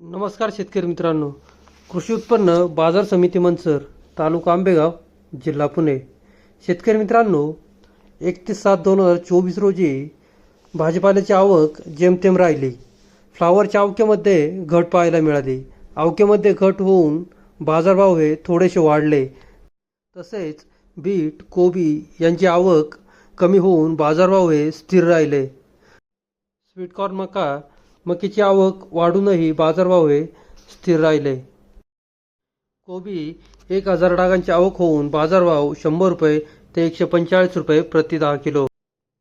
नमस्कार शेतकरी मित्रांनो. कृषी उत्पन्न बाजार समिती मंचर तालुका आंबेगाव जिल्हा पुणे. शेतकरी मित्रांनो एकतीस सात दोन हजार चोवीस रोजी भाजीपाल्याची आवक जेमतेम राहिली. फ्लावरच्या आवकेमध्ये घट पाहायला मिळाली. आवकेमध्ये घट होऊन बाजारभाव हे थोडेसे वाढले. तसेच बीट कोबी यांची आवक कमी होऊन बाजारभाव हे स्थिर राहिले. स्वीटकॉर्न मका मकीची आवक वाढूनही बाजारभाव हे स्थिर राहिले. कोबी एक हजार डागांची आवक होऊन बाजारभाव शंभर रुपये ते एकशे पंचेचाळीस रुपये प्रति दहा किलो.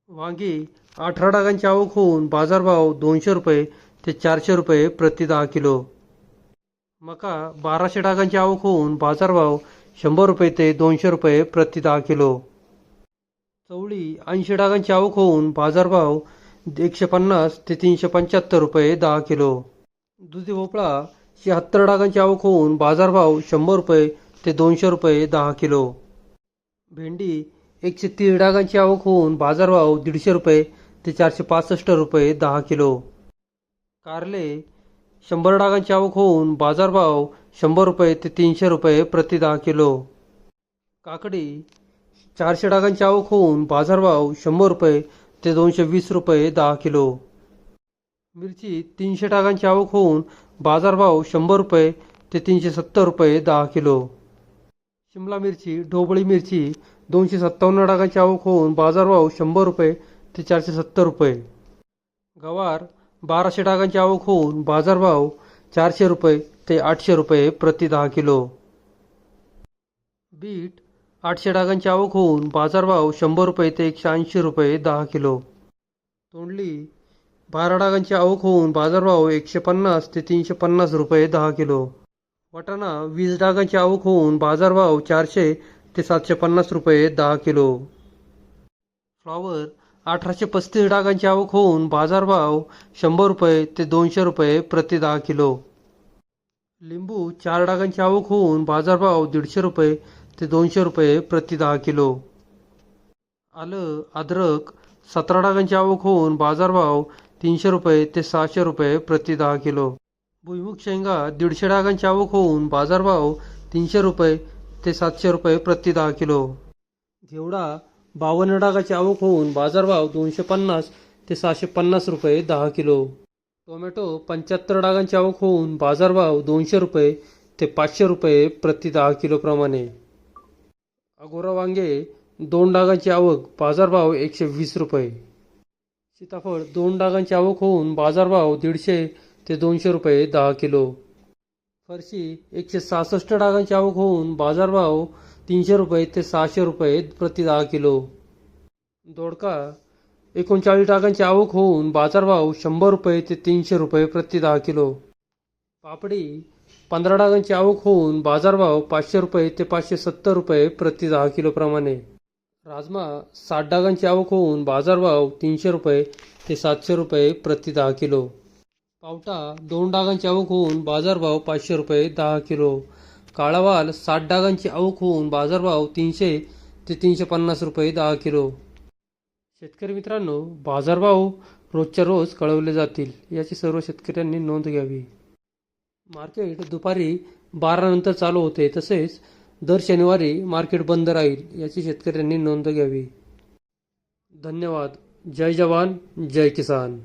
वांगी अठरा डागांची आवक होऊन बाजारभाव दोनशे रुपये ते चारशे रुपये प्रति दहा किलो. मका बाराशे डागांची आवक होऊन बाजारभाव शंभर रुपये ते दोनशे रुपये प्रति दहा किलो. चवळी ऐंशी डागांची आवक होऊन बाजारभाव एकशे पन्नास ते तीनशे पंच्याहत्तर रुपये दहा किलो. दुधी भोपळा शहात्तर डागांची आवक होऊन बाजारभाव शंभर रुपये ते दोनशे रुपये दहा किलो. भेंडी एकशे तीस डागांची आवक होऊन बाजारभाव दीडशे रुपये ते चारशे पासष्ट रुपये दहा किलो. कारले शंभर डागांची आवक होऊन बाजारभाव शंभर रुपये ते तीनशे रुपये प्रति दहा किलो. काकडी चारशे डागांची आवक होऊन बाजारभाव शंभर रुपये ते दोनशे वीस रुपये दहा किलो. मिरची तीनशे टाकांची आवक होऊन बाजारभाव शंभर रुपये ते तीनशे सत्तर रुपये दहा किलो. शिमला मिरची ढोबळी मिरची दोनशे सत्तावन्न टाकांची आवक होऊन बाजारभाव शंभर रुपये ते चारशे सत्तर रुपये. गवार बाराशे टाकांची आवक होऊन बाजारभाव चारशे रुपये ते आठशे रुपये प्रति दहा किलो. बीट आठशे डागांची आवक होऊन बाजारभाव शंभर रुपये ते एकशे ऐंशी रुपये दहा किलो. तोंडली बारा डागांची आवक होऊन बाजारभाव एकशे पन्नास ते तीनशे पन्नास रुपये दहा किलो. वाटाणा वीस डागांची आवक होऊन बाजारभाव चारशे ते सातशे पन्नास रुपये दहा किलो. फ्लॉवर अठराशे पस्तीस डागांची आवक होऊन बाजारभाव शंभर रुपये ते दोनशे रुपये प्रति दहा किलो. लिंबू चार डागांची आवक होऊन बाजारभाव दीडशे रुपये ते दोनशे रुपये प्रति दहा किलो. आलं अद्रक सतरा डागांची आवक होऊन बाजारभाव तीनशे रुपये ते सहाशे रुपये प्रति दहा किलो. भुईमुग शेंगा दीडशे डागांची आवक होऊन बाजारभाव तीनशे रुपये ते सातशे रुपये प्रति दहा किलो. घेवडा बावन्न डागाची आवक होऊन बाजारभाव दोनशे पन्नास ते सहाशे पन्नास रुपये दहा किलो. टोमॅटो पंच्याहत्तर डागांची आवक होऊन बाजारभाव दोनशे रुपये ते पाचशे रुपये प्रति दहा किलोप्रमाणे अगोरा वांगे दोन डागांची आवक बाजारभाव एकशे वीस रुपये. सीताफळ दोन डागांची आवक होऊन बाजारभाव दीडशे ते दोनशे रुपये दहा किलो. फरशी एकशे सहासष्ट डागांची आवक होऊन बाजारभाव तीनशे रुपये ते सहाशे रुपये प्रति दहा किलो. दोडका एकोणचाळीस डागांची आवक होऊन बाजारभाव शंभर रुपये ते तीनशे रुपये प्रति दहा किलो. पापडी पंधरा डागांची आवक होऊन बाजारभाव पाचशे रुपये ते पाचशे सत्तर रुपये प्रति दहा किलोप्रमाणे राजमा साठ डागांची आवक होऊन बाजारभाव तीनशे रुपये ते सातशे रुपये प्रति दहा किलो. पावटा दोन डागांची आवक होऊन बाजारभाव पाचशे रुपये दहा किलो. काळावाल साठ डागांची आवक होऊन बाजारभाव तीनशे ते तीनशे पन्नास रुपये दहा किलो. शेतकरी मित्रांनो बाजारभाव रोजच्या रोज कळवले जातील याची सर्व शेतकऱ्यांनी नोंद घ्यावी. मार्केट दुपारी बारानंतर चालू होते. तसेच दर शनिवारी मार्केट बंद राहील याची शेतकऱ्यांनी नोंद घ्यावी. धन्यवाद. जय जवान जय किसान.